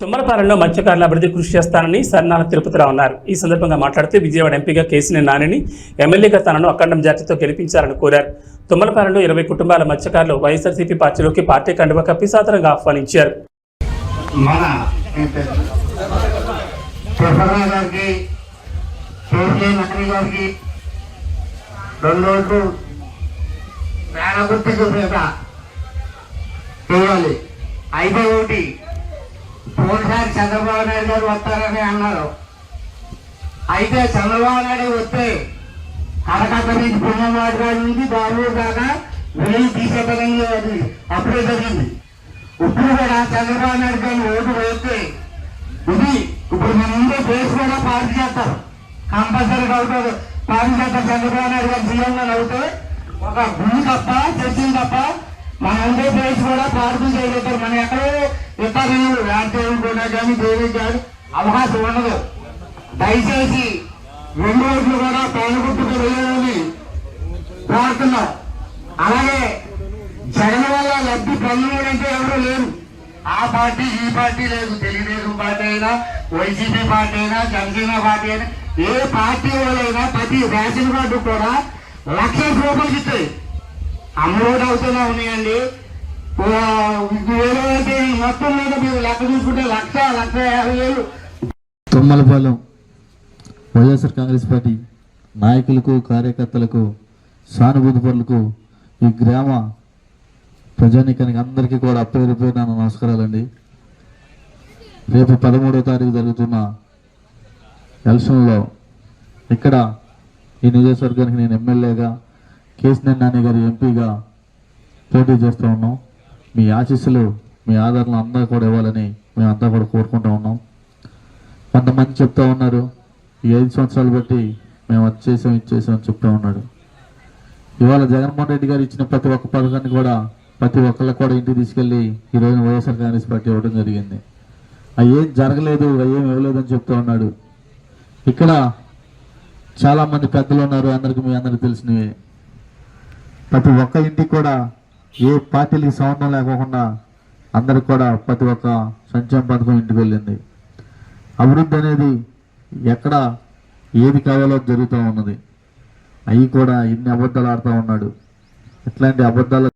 తుమ్మలపాలెంలో మత్స్యకారుల అభివృద్ధి కృషి చేస్తానని సన్నాల తిరుపతిరావు అన్నారు. ఈ సందర్భంగా మాట్లాడుతూ విజయవాడ ఎంపీగా కేసీని నానిని ఎమ్మెల్యేగా తనను అఖండం జాతితో గెలిపించాలని కోరారు. తుమ్మలపాలెంలో ఇరవై కుటుంబాల మత్స్యకారులు వైఎస్ఆర్సీపీ పార్టీలోకి పార్టీ కండువ కప్పిసాదరంగా ఆహ్వానించారు. అయితే ఒకటి చంద్రబాబు నాయుడు గారు వస్తారని అన్నారు. అయితే చంద్రబాబు నాయుడు వస్తే కలకత్తా నుంచి పుణ్యవాడి గారి నుంచి బాబు దాకా వెళ్ళి తీసేతనంగా అది అప్పుడే జరిగింది. ఇప్పుడు కూడా చంద్రబాబు నాయుడు గారిని ఓటు వేస్తే ఇది ఇప్పుడు మన ముందే కేసు కూడా పార్టీ చేస్తారు. కంపల్సరీగా అవుతారు. పార్టీ చేస్తారు చంద్రబాబు నాయుడు గారు సీఎం అవుతే ఒక గుడి తప్ప చర్చలు తప్ప మన ఉండే ప్లేస్ కూడా పార్టీ చేయగలుగుతారు. మన ఎక్కడ ఇతరు రాజకీయం కూడా కానీ దేనికి కానీ అవకాశం ఉండదు. దయచేసి రెండు రోజులు కూడా పాల్గొట్టుకు వెళ్ళాలని కోరుతున్నాం. అలాగే జగన్ వల్ల లబ్ధి పొందడంటే ఎవరు లేరు. ఆ పార్టీ ఈ పార్టీ లేదు. తెలుగుదేశం పార్టీ అయినా వైసీపీ పార్టీ అయినా జనసేన పార్టీ అయినా ఏ పార్టీ వాళ్ళైనా ప్రతి రేషన్ కార్డు కూడా లక్ష రూపాయలు ఇస్తాయి. అమరోడ్ అవుతూనే ఉన్నాయండి. వేల రాష్ట్రం మీద మీరు లెక్క చూసుకుంటే లక్ష లక్ష యాభై వేలు. తుమ్మలపాలెం వైఎస్ఆర్ కాంగ్రెస్ పార్టీ నాయకులకు కార్యకర్తలకు సానుభూతిపరులకు ఈ గ్రామ ప్రజానీకానికి అందరికీ కూడా పేరు పేరు నా నమస్కారాలండి. రేపు పదమూడవ తారీఖు జరుగుతున్న ఎలక్షన్లో ఇక్కడ ఈ నియోజకవర్గానికి నేను ఎమ్మెల్యేగా కేసీఆర్ నాని గారి ఎంపీగా పోటీ చేస్తూ ఉన్నాం. మీ ఆశీస్సులు మీ ఆదరణ అందరూ కూడా ఇవ్వాలని మేమంతా కూడా కోరుకుంటూ ఉన్నాం. కొంతమంది చెప్తా ఉన్నారు ఏడు ఐదు సంవత్సరాలు బట్టి మేము అది చేసాం ఇది చేసాం అని చెప్తా ఉన్నాడు ఇవాళ జగన్మోహన్ రెడ్డి గారు ఇచ్చిన ప్రతి ఒక్క పథకాన్ని కూడా ప్రతి ఒక్కళ్ళకి కూడా ఇంటికి తీసుకెళ్ళి ఈ రోజున వైఎస్ఆర్ కాంగ్రెస్ పార్టీ ఇవ్వడం జరిగింది. అవి ఏం జరగలేదు అవి ఏం ఇవ్వలేదు అని చెప్తా ఉన్నాడు. ఇక్కడ చాలామంది పెద్దలు ఉన్నారు అందరికీ మీ అందరికి తెలిసినవి. ప్రతి ఒక్క ఇంటికి కూడా ఏ పార్టీలకి సంబంధం లేకోకుండా అందరికి కూడా ప్రతి ఒక్క సంక్షేమ పథకం ఇంటికి వెళ్ళింది. అభివృద్ధి అనేది ఎక్కడ ఏది కావాలో జరుగుతూ ఉన్నది. అవి కూడా ఇన్ని అబద్ధాలు ఆడుతూ ఉన్నాడు. ఇట్లాంటి అబద్ధాలు